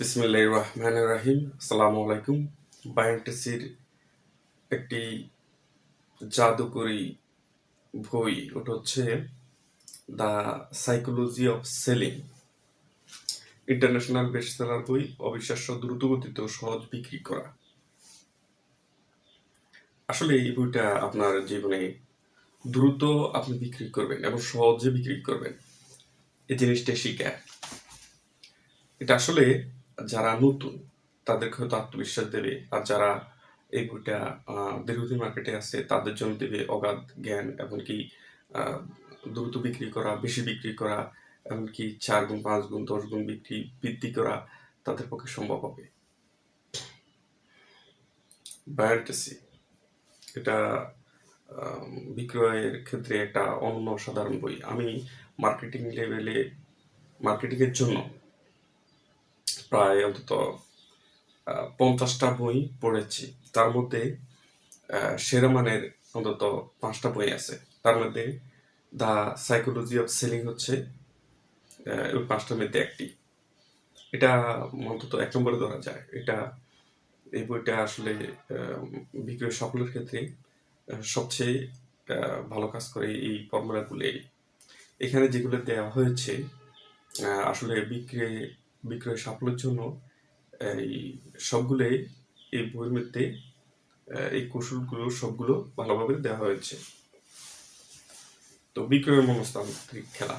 বিসমিল্লাহ রহমান রাহিম। আসসালামু আলাইকুম। বায়োটেসির একটি জাদুকরি বই, ওটা হচ্ছে the psychology of selling international bestseller বই, অবিশ্বাস্য, দ্রুতগতিতে, সহজ বিক্রি করা। আসলে এই বইটা আপনার জীবনে দ্রুত আপনি বিক্রি করবেন এবং সহজে বিক্রি করবেন। এই জিনিসটা শিখায় এটা আসলে যারা নতুন, তাদেরকে হয়তো আত্মবিশ্বাস দেবে। আর যারা এই বইটা দীর্ঘদিন মার্কেটে আছে, তাদের জন্য দেবে অগাধ জ্ঞান, এমনকি দ্রুত বিক্রি করা, বেশি বিক্রি করা, এমনকি চার গুণ, পাঁচ গুণ, দশ গুণ বিক্রি, বৃদ্ধি করা তাদের পক্ষে সম্ভব হবে। বায়োটেসি এটা বিক্রয়ের ক্ষেত্রে একটা অন্য সাধারণ বই। আমি মার্কেটিং লেভেলে মার্কেটিংয়ের জন্য প্রায় অন্তত পঞ্চাশটা বই পড়েছি। তার মধ্যে আহ, সেরা মানের অন্তত পাঁচটা বই আছে। তার মধ্যে দ্য সাইকোলজি অফ সেলিং হচ্ছে ওই পাঁচটার মধ্যে একটি। এটা অন্তত এক নম্বরে ধরা যায়। এটা এই বইটা আসলে বিক্রয় সফলের ক্ষেত্রে সবচেয়ে ভালো কাজ করে এই ফর্মুলাগুলি এখানে যেগুলো দেওয়া হয়েছে আসলে বিক্রয় বিক্রয় সাফল্যের জন্য, এই সবগুলোই এই বইয়ের মধ্যে এই কৌশলগুলো, সবগুলো ভালোভাবে দেওয়া হয়েছে। তো বিক্রয়ের মনস্তান্ত্রিক খেলা।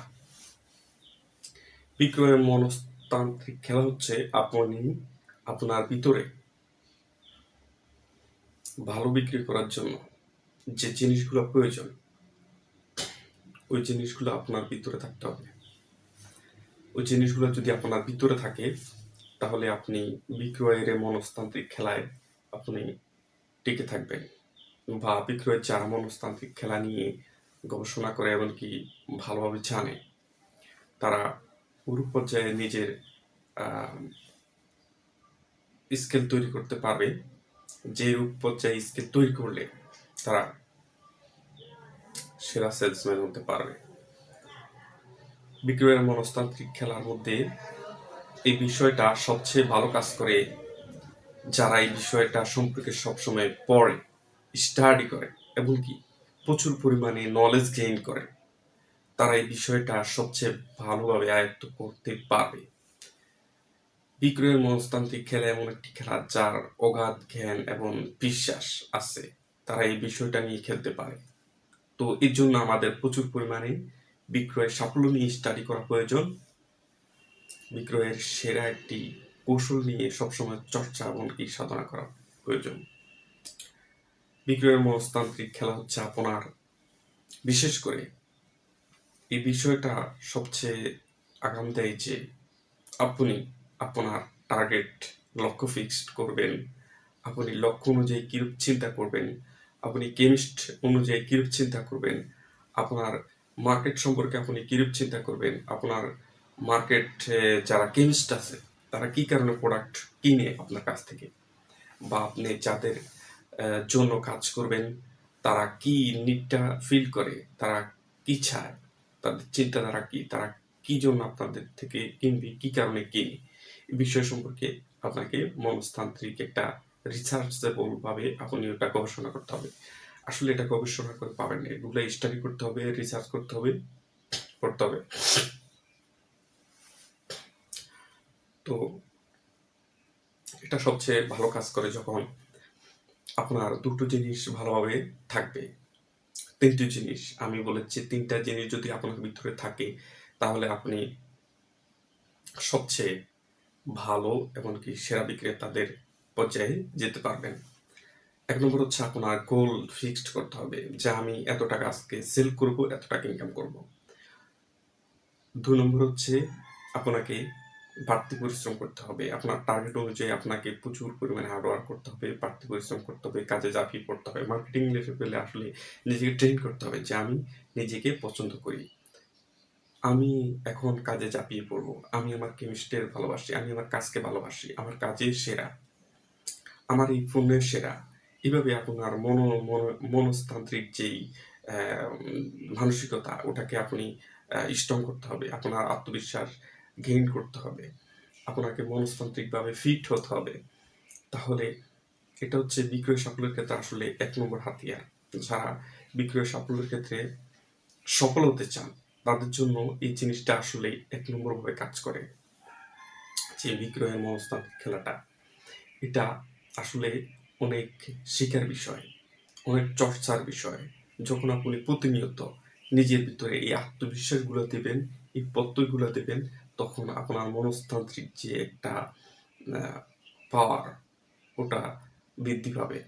বিক্রয়ের মনস্তান্ত্রিক খেলা হচ্ছে আপনি আপনার ভিতরে ভালো বিক্রি করার জন্য যে জিনিসগুলো প্রয়োজন, ওই জিনিসগুলো আপনার ভিতরে থাকতে হবে। ওই জিনিসগুলো যদি আপনার ভিতরে থাকে, তাহলে আপনি বিক্রয়ের মনস্তান্ত্রিক খেলায় আপনি টিকে থাকবেন বা বিক্রয়ের যারা মনস্তান্ত্রিক খেলা নিয়ে গবেষণা করে এমনকি ভালোভাবে জানে, তারা পুরো পর্যায়ে নিজের স্কেল তৈরি করতে পারবে। যে রূপ পর্যায়ে স্কেল তৈরি করলে তারা সেরা সেলসম্যান হতে পারবে। বিক্রয়ের মনস্তান্ত্রিক খেলার মধ্যে এই বিষয়টা সবচেয়ে ভালো কাজ করে, যারা এই বিষয়টা সম্পর্কে সবসময় পড়ে স্টাডি করে এবং কি প্রচুর পরিমাণে নলেজ গেইন করে, তারা এই বিষয়টা সবচেয়ে ভালোভাবে আয়ত্ত করতে পারবে। বিক্রয়ের মনস্তান্ত্রিক খেলা এমন একটি খেলা যার অগাধ জ্ঞান এবং বিশ্বাস আছে। তারা এই বিষয়টা নিয়ে খেলতে পারে। তো এর জন্য আমাদের প্রচুর পরিমাণে বিক্রয়ের সাফল্য নিয়ে স্টাডি করা প্রয়োজন। বিক্রয়ের সেরা একটি কৌশল নিয়ে সবসময় চর্চা এমনকি সাধনা করা প্রয়োজন। বিক্রয়ের মনস্তান্ত্রিক খেলা হচ্ছে আপনার। বিশেষ করে এই বিষয়টা সবচেয়ে আগাম দেয় যে আপনি আপনার টার্গেট লক্ষ্য ফিক্সড করবেন। আপনি লক্ষ্য অনুযায়ী কিরূপ চিন্তা করবেন? আপনি কেমিস্ট অনুযায়ী কিরূপ চিন্তা করবেন? আপনার মার্কেট সম্পর্কে আপনি কিরূপ চিন্তা করবেন? আপনার মার্কেট যারা কেমিস্ট আছে, তারা কি কারণে প্রোডাক্ট কিনে আপনার কাছ থেকে? বা আপনি যাদের জন্য কাজ করবেন, তারা কি নিডটা ফিল করে? তারা কি চায়? তাদের চিন্তাধারা কি? তারা কি জন্য আপনাদের থেকে কিনবে? কি কারণে কিনে? এই বিষয় সম্পর্কে আপনাকে মনস্তান্ত্রিক একটা রিসার্চেবল ভাবে আপনি ওটা গবেষণা করতে হবে। আসলে এটা গবেষণা করে পাবেন এগুলো স্টাডি করতে হবে রিসার্চ করতে হবে করতে হবে। তো এটা সবচেয়ে ভালো কাজ করে যখন আপনার দুটো জিনিস ভালোভাবে থাকবে। তিনটি জিনিস, আমি বলেছি তিনটা জিনিস যদি আপনার ভিতরে থাকে, তাহলে আপনি সবচেয়ে ভালো এমনকি সেরা বিক্রেতাদের পর্যায়ে যেতে পারবেন। এক নম্বর হচ্ছে আপনার গোল ফিক্সড করতে হবে যে আমি এত টাকা আজকে সেল করব, এত টাকা ইনকাম করব। দুই নম্বর হচ্ছে আপনাকে বাড়তি পরিশ্রম করতে হবে। আপনার টার্গেট অনুযায়ী আপনাকে প্রচুর পরিমাণে হার্ডওয়ার্ক করতে হবে, বাড়তি পরিশ্রম করতে হবে, কাজে ঝাঁপিয়ে পড়তে হবে। মার্কেটিং লেভেলে আসলে নিজেকে ট্রেন করতে হবে যে আমি নিজেকে পছন্দ করি। আমি এখন কাজে ঝাঁপিয়ে পড়ব। আমি আমার কেমিস্ট্রির ভালোবাসি, আমি আমার কাজকে ভালোবাসি, আমার কাজে সেরা, আমার এই ফোনের সেরা। এভাবে আপনার মন, মন- মনস্তান্ত্রিক যেই মানসিকতা, ওটাকে আপনি স্ট্রং করতে হবে, আপনার আত্মবিশ্বাস গেইন করতে হবে, আপনাকে মনস্তান্ত্রিকভাবে ফিট হতে হবে, তাহলে এটা হচ্ছে বিক্রয় সাফল্যের ক্ষেত্রে আসলে এক নম্বর হাতিয়ার। যারা বিক্রয় সাফল্যের ক্ষেত্রে সফল হতে চান, তাদের জন্য এই জিনিসটা আসলে এক নম্বরভাবে কাজ করে, যে বিক্রয়ের মনস্তান্ত্রিক খেলাটা। এটা আসলে অনেক শিকার বিষয়, অনেক চর্চার বিষয়, যখন আপনি প্রতিনিয়ত নিজের ভিতরে এই আত্মবিশ্বাসগুলো দেবেন, এই প্রত্যয়গুলো দেবেন, তখন আপনার মনস্তান্ত্রিক যে একটা পাওয়ার ওটা বৃদ্ধি পাবে।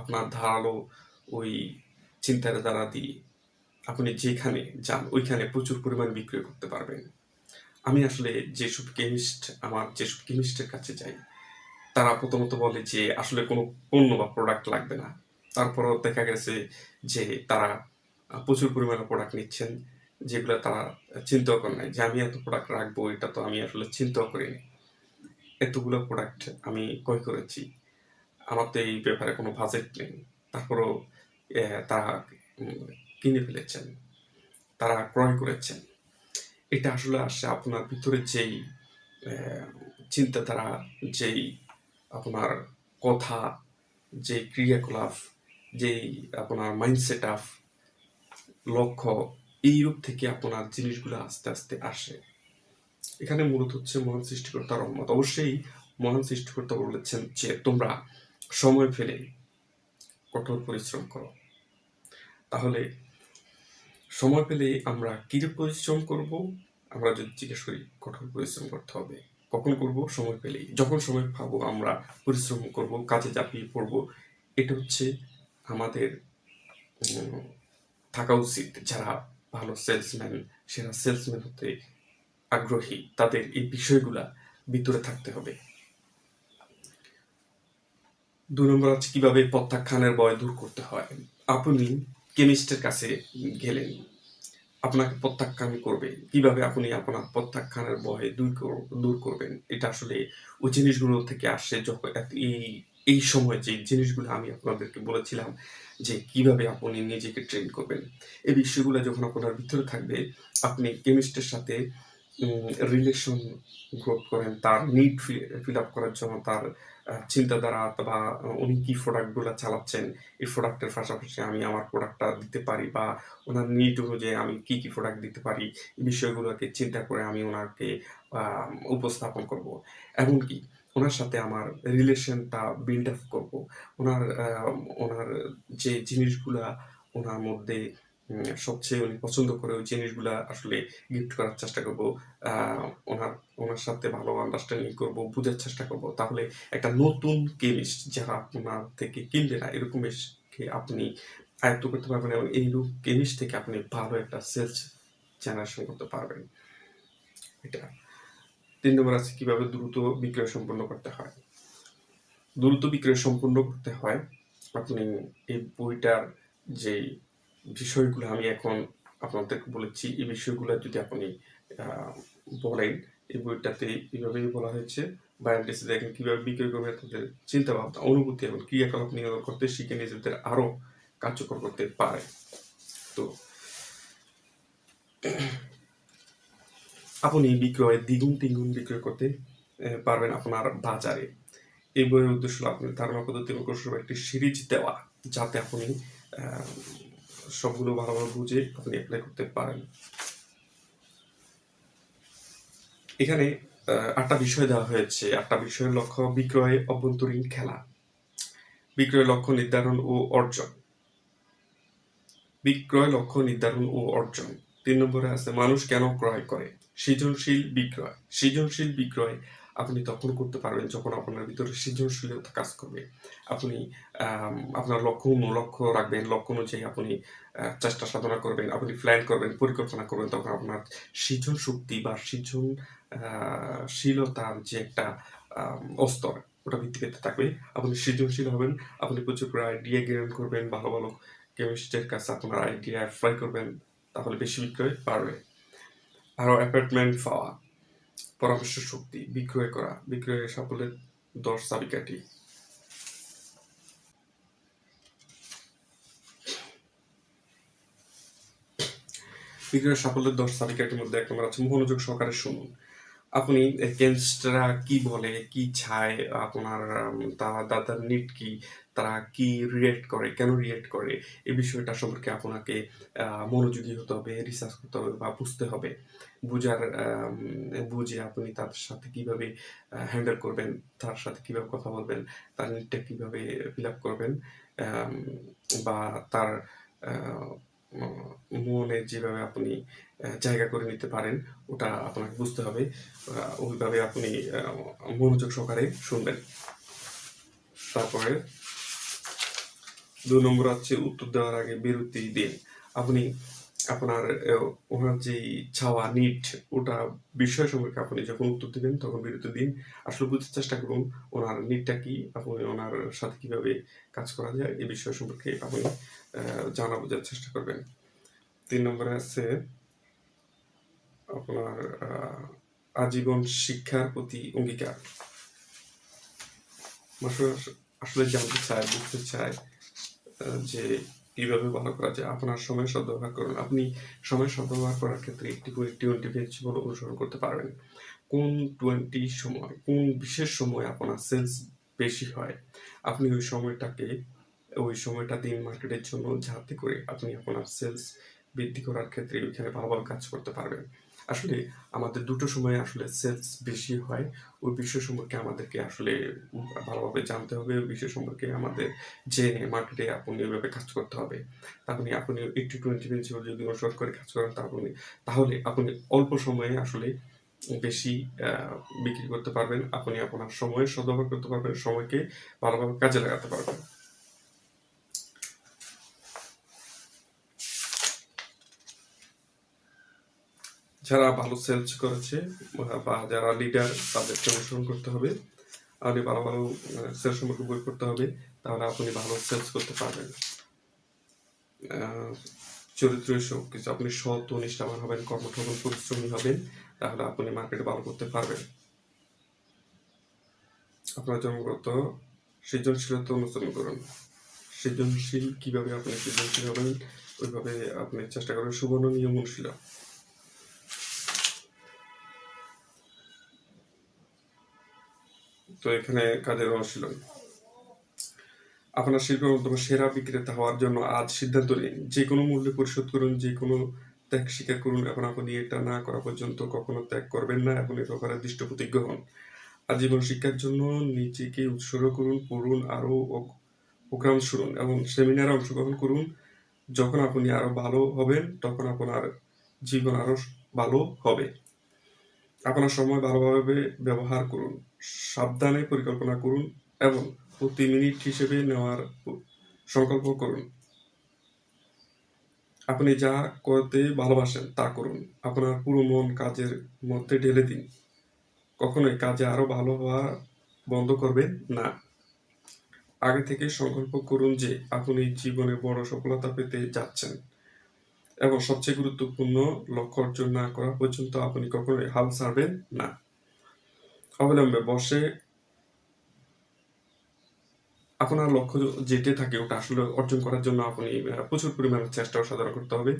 আপনার ধারালো ওই চিন্তার দ্বারা দিয়ে আপনি যেখানে যান, ওইখানে প্রচুর পরিমাণ বিক্রয় করতে পারবেন। আমি আসলে যেসব কেমিস্ট, আমার যেসব কেমিস্টের কাছে যাই তারা প্রথমত বলে যে আসলে কোনো পণ্য বা প্রোডাক্ট লাগবে না। তারপরও দেখা গেছে যে তারা প্রচুর পরিমাণে প্রোডাক্ট নিচ্ছেন, যেগুলো তারা চিন্তাও করে নাই যে আমি এত প্রোডাক্ট রাখব, এটা তো আমি আসলে চিন্তাও করিনি। এতগুলো প্রোডাক্ট আমি ক্রয় করেছি। আমার তো এই ব্যাপারে কোনো বাজেট নেই। তারপরও তারা কিনে ফেলেছেন। তারা ক্রয় করেছেন। এটা আসলে আসে আপনার ভিতরে যেই চিন্তাধারা, যেই আপনার কথা, যে ক্রিয়াকলাপ, যেই আপনার মাইন্ডসেট আপ লক্ষ্য, এই রূপ থেকে আপনার জিনিসগুলো আস্তে আস্তে আসে। এখানে মূলত হচ্ছে মহান সৃষ্টিকর্তার রহমত। অবশ্যই মহান সৃষ্টিকর্তা বলেছেন যে, তোমরা সময় ফেলে কঠোর পরিশ্রম করো। তাহলে সময় পেলে আমরা কি পরিশ্রম করব? আমরা যদি জিজ্ঞেস করি, কঠোর পরিশ্রম করতে হবে? কখন করব, সময় পেলেই। যখন সময় পাবো, আমরা পরিশ্রম করব, কাজে ঝাঁপিয়ে পড়ব, এটা হচ্ছে আমাদের থাকা উচিত। যারা ভালো সেলসম্যান সেরা সেলসম্যান হতে আগ্রহী, তাদের এই বিষয়গুলা ভিতরে থাকতে হবে। দুই নম্বর হচ্ছে কীভাবে প্রত্যাখ্যানের ভয় দূর করতে হয়। আপনি কেমিস্টের কাছে গেলেন। আপনাকে প্রত্যাখ্যান করবে। কীভাবে আপনি আপনার প্রত্যাখ্যানের ভয় দূর দূর করবেন? এটা আসলে ওই জিনিসগুলো থেকে আসে যখন এই এই সময় যে জিনিসগুলো আমি আপনাদেরকে বলেছিলাম যে কীভাবে আপনি নিজেকে ট্রেন করবেন। এই বিষয়গুলো যখন আপনার ভিতরে থাকবে, আপনি কেমিস্টের সাথে রিলেশন গ্রোথ করেন, তার নিড ফিল আপ করার জন্য তার চিন্তাধারা বা উনি কি প্রোডাক্টগুলো চালাচ্ছেন, এই প্রোডাক্টের পাশাপাশি আমি আমার প্রোডাক্টটা দিতে পারি বা ওনার নিড অনুযায়ী আমি কি কি প্রোডাক্ট দিতে পারি, এই বিষয়গুলোকে চিন্তা করে আমি ওনাকে উপস্থাপন করব। এমনকি ওনার সাথে আমার রিলেশনটা বিল্ড আপ করব। ওনার ওনার যে জিনিসগুলা ওনার মধ্যে সবচেয়ে উনি পছন্দ করে ওই জিনিসগুলা আসলে গিফট করার চেষ্টা করব ওনার ওনার সাথে ভালো আন্ডারস্ট্যান্ডিং করব, বোঝার চেষ্টা করব। তাহলে একটা নতুন কেমিস্ট যারা আপনার থেকে কিনবে না, এরকম আপনি আয়ত্ত করতে পারবেন এবং এই কেমিস্ট থেকে আপনি ভালো একটা সেলস জেনারেশন করতে পারবেন। এটা। তিন নম্বর আছে কীভাবে দ্রুত বিক্রয় সম্পন্ন করতে হয়। দ্রুত বিক্রয় সম্পন্ন করতে হয়। আপনি এই বইটার যে বিষয়গুলো আমি এখন আপনাদেরকে বলেছি। এই বিষয়গুলো যদি আপনি বলেন, এই বইটাতে এইভাবেই বলা হয়েছে বায়ান্টিসে দেখেন কীভাবে বিক্রয় করবে, তাদের চিন্তা ভাবনা অনুভূতি এবং ক্রিয়াকলাপ নিয়ন্ত্রণ করতে শিখে নিজেদের আরও কার্যকর করতে পারে। তো, আপনি বিক্রয়, দ্বিগুণ তিনগুণ বিক্রয় করতে পারবেন আপনার বাজারে। এই বইয়ের উদ্দেশ্য হলো আপনার ধারণা, পদ্ধতি একটি সিরিজ দেওয়া, যাতে আপনি সবগুলো ভালোভাবে বুঝে আপনি অ্যাপ্লাই করতে পারেন। এখানে আটটা বিষয় দেওয়া হয়েছে। আটটা বিষয়ের লক্ষ্য বিক্রয় অভ্যন্তরীণ খেলা। বিক্রয় লক্ষ্য নির্ধারণ ও অর্জন। বিক্রয় লক্ষ্য নির্ধারণ ও অর্জন। তিন নম্বরে আছে, মানুষ কেন ক্রয় করে? সৃজনশীল বিক্রয়। সৃজনশীল বিক্রয় আপনি তখন করতে পারবেন যখন আপনার ভিতরে সৃজনশীলতা কাজ করবে। আপনি আপনার লক্ষ্য লক্ষ্য রাখবেন, লক্ষ্য অনুযায়ী আপনি চেষ্টা সাধনা করবেন, আপনি প্ল্যান করবেন, পরিকল্পনা করবেন, তখন আপনার সৃজন শক্তি বা সৃজন শীলতার যে একটা অস্তর, ওটা পেতে থাকবে। আপনি সৃজনশীল হবেন, আপনি প্রচুর করে আইডিয়া গেইন করবেন, ভালো ভালো কেমিস্ট্রির কাছে আপনার আইডিয়া অ্যাপ্লাই করবেন, তাহলে বেশি বিক্রয় বাড়বে। আরও অ্যাপার্টমেন্ট পাওয়া। পরামর্শ শক্তি বিক্রয় করা, বিক্রয়ের সাফল্যের দশ চাবিকাঠি বিক্রয়ের সাফল্যের দশ চাবিকাঠির মধ্যে এক নম্বর আছে, মনোযোগ সহকারে শুনুন। আপনি এগেনস্টরা কি বলে, কি চায় আপনার তারা তাদের নিড কি তারা কি রিয়েক্ট করে, কেন রিয়েক্ট করে, এই বিষয়টা সম্পর্কে আপনাকে মনোযোগী হতে হবে রিসার্চ করতে হবে বা বুঝতে হবে। বুঝার বুঝে আপনি তাদের সাথে কীভাবে হ্যান্ডেল করবেন, তার সাথে কীভাবে কথা বলবেন, তার নিটটা কীভাবে ফিল আপ করবেন বা তার মনে যেভাবে আপনি জায়গা করে নিতে পারেন, ওটা আপনাকে বুঝতে হবে ওইভাবে আপনি মনোযোগ সহকারে শুনবেন। তারপরে দুই নম্বর হচ্ছে উত্তর দেওয়ার আগে বিরতি দিন। আপনি আপনার ওনার যে ছাওয়া, নিট, ওটা বিষয় সম্পর্কে আপনি যখন উত্তর দিবেন, তখন বিরতি দিন। আসলে বুঝতে চেষ্টা করুন, ওনার নিটটা কি, আপনি ওনার সাথে কীভাবে কাজ করা যায় এই বিষয় সম্পর্কে আপনি জানা বোঝার চেষ্টা করবেন। তিন নম্বরে আছে আপনার আজীবন শিক্ষার প্রতি অঙ্গীকার। আসলে জানতে চায়, বুঝতে চায় যে কীভাবে ভালো করা যায়, আপনার সময় সদ্ব্যবহার করুন। আপনি সময় সদ্ব্যবহার করার ক্ষেত্রে একটি করে টোয়েন্টি প্রিন্সিপাল অনুসরণ করতে পারবেন। কোন টোয়েন্টি সময়, কোন বিশেষ সময় আপনার সেলস বেশি হয়? আপনি ওই সময়টাকে, ওই সময়টা দিন মার্কেটের জন্য যাতে করে আপনি আপনার সেলস বৃদ্ধি করার ক্ষেত্রে ওইখানে ভালো কাজ করতে পারবেন। আসলে আমাদের দুটো সময় আসলে সেলস বেশি হয়। ওই বিষয় সম্পর্কে আমাদেরকে আসলে ভালোভাবে জানতে হবে। ওই বিষয় সম্পর্কে আমাদের জেনে মার্কেটে আপনি ওইভাবে কাজ করতে হবে। আপনি আপনি এইটটি টোয়েন্টি প্রিন্সিপাল যদি অনুসরণ করে কাজ করেন তাহলে তাহলে আপনি অল্প সময়ে আসলে বেশি বিক্রি করতে পারবেন। আপনি আপনার সময়ের সদ্ব্যবহার করতে পারবেন। সময়কে ভালোভাবে কাজে লাগাতে পারবেন। যারা ভালো সেলস করেছে, বা যারা লিডার তাদেরকে অনুসরণ করতে হবে। আপনি ভালো ভালো সেলস সম্পর্কে বই করতে হবে, তাহলে আপনি ভালো সেলস করতে পারবেন। চরিত্র সব কিছু আপনি সৎ ও নিষ্ঠাবান হবেন কর্মঠ পরিশ্রমী হবেন, তাহলে আপনি মার্কেটে ভালো করতে পারবেন। আপনার জন্মগত সৃজনশীলতা অনুসরণ করুন। সৃজনশীল কীভাবে আপনি সৃজনশীল হবেন, ওইভাবে আপনি চেষ্টা করবেন। সুবর্ণ নিয়ম অনুশীলন তো এখানে কাজের অনুশীলন আপনার শিল্পের মাধ্যমে সেরা বিক্রেতা হওয়ার জন্য আজ সিদ্ধান্ত নিন। যে কোনো মূল্যে পরিশোধ করুন, যে কোনো ত্যাগ স্বীকার করুন। এবং আপনি এটা না করা পর্যন্ত কখনো ত্যাগ করবেন না এবং এ ব্যাপারে দৃষ্ট প্রতিজ্ঞ হন। আজীবন শিক্ষার জন্য নিজেকে উৎসর্গ করুন, পড়ুন, আরও প্রোগ্রাম শুনুন এবং সেমিনারে অংশগ্রহণ করুন। যখন আপনি আরও ভালো হবেন, তখন আপনার জীবন আরও ভালো হবে। আপনার সময় ভালোভাবে ব্যবহার করুন, সাবধানে পরিকল্পনা করুন এবং প্রতি মিনিট হিসেবে নেওয়ার সংকল্প করুন। আপনি যা করতে ভালোবাসেন তা করুন। আপনার পুরো মন কাজের মধ্যে ঢেলে দিন। কখনোই কাজে আরও ভালো হওয়া বন্ধ করবেন না। আগে থেকে সংকল্প করুন যে আপনি জীবনে বড় সফলতা পেতে যাচ্ছেন। এবং সবচেয়ে গুরুত্বপূর্ণ লক্ষ্য অর্জন না করা পর্যন্ত আপনি কখনোই হাল ছাড়বেন না। অবিলম্বে বসে আপনার লক্ষ্য যেটা থাকে ওটা আসলে অর্জন করার জন্য আপনি প্রচুর পরিমাণে চেষ্টা সাধারণ করতে হবে।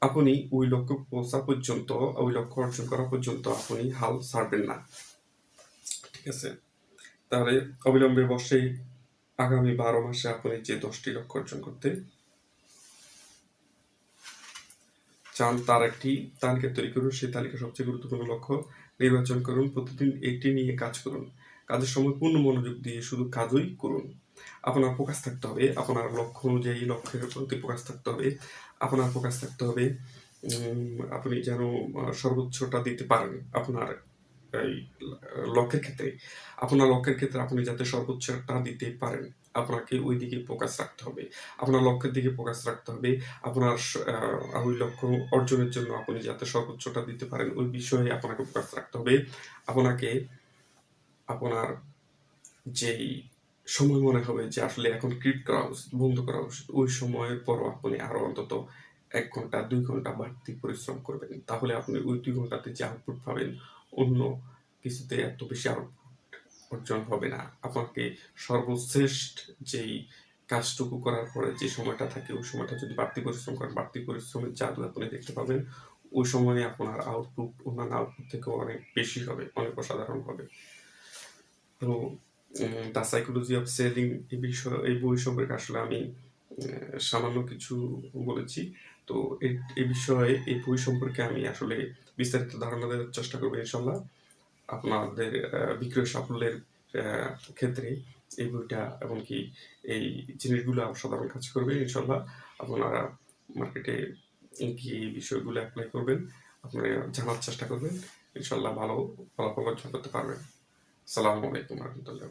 আপনি ওই লক্ষ্য পৌঁছা পর্যন্ত, ওই লক্ষ্য অর্জন করা পর্যন্ত আপনি হাল ছাড়বেন না। ঠিক আছে? তাহলে অবিলম্বে বসে আগামী বারো মাসে আপনি যে দশটি লক্ষ্য অর্জন করতে চান তার একটি তালিকা তৈরি করুন। সেই তালিকা সবচেয়ে গুরুত্বপূর্ণ লক্ষ্য, নির্বাচন করুন, প্রতিদিন এটি নিয়ে কাজ করুন। কাজের সময় পূর্ণ মনোযোগ দিয়ে শুধু কাজই করুন। আপনার ফোকাস থাকতে হবে, আপনার লক্ষ্য অনুযায়ী লক্ষ্যের প্রতি ফোকাস থাকতে হবে, আপনার ফোকাস থাকতে হবে আপনি যেন সর্বোচ্চটা দিতে পারেন আপনার লক্ষ্যের ক্ষেত্রে। আপনার লক্ষ্যের ক্ষেত্রে আপনি যাতে সর্বোচ্চটা দিতে পারেন। আপনাকে ওই দিকে ফোকাস রাখতে হবে। আপনার লক্ষ্যের দিকে ফোকাস রাখতে হবে। আপনার ওই লক্ষ্য অর্জনের জন্য আপনি যাতে সর্বোচ্চটা দিতে পারেন, ওই বিষয়ে আপনাকে ফোকাস রাখতে হবে। আপনাকে, আপনার যেই সময় মনে হবে যে আসলে এখন ক্রিট করা উচিত, বন্ধ করা উচিত, ওই সময়ের পরও আপনি আরও অন্তত এক ঘণ্টা, দুই ঘণ্টা বাড়তি পরিশ্রম করবেন। তাহলে আপনি ওই দুই ঘন্টাতে যে আউটপুট পাবেন, অন্য কিছুতে এত বেশি আউটপুট অর্জন হবে না। আপনাকে সর্বশ্রেষ্ঠ যেই কাজটুকু করার পরে যে সময়টা থাকে, ওই সময়টা যদি বাড়তি পরিশ্রম করেন, বাড়তি পরিশ্রমের জাদু আপনি দেখতে পাবেন, ওই সময়ে আপনার আউটপুট অন্যান্য আউটপুট থেকে অনেক বেশি হবে, অনেক অসাধারণ হবে। তো দ্য সাইকোলজি অফ সেলিং এই বিষয়, এই বই সম্পর্কে আসলে আমি সামান্য কিছু বলেছি। তো এই- বিষয়ে, এই বই সম্পর্কে আমি আসলে বিস্তারিত ধারণা দেওয়ার চেষ্টা করব ইনশাল্লাহ আপনাদের বিক্রয় সাফল্যের ক্ষেত্রে এই বইটা এমনকি এই জিনিসগুলো সাধারণ কাজ করবে ইনশাল্লাহ আপনারা মার্কেটে কি এই বিষয়গুলো অ্যাপ্লাই করবেন, আপনারা জানার চেষ্টা করবেন ইনশাল্লাহ ভালো ফলাফল অর্জন করতে পারবেন। সালামু আলাইকুম রহমতুল্লাহ।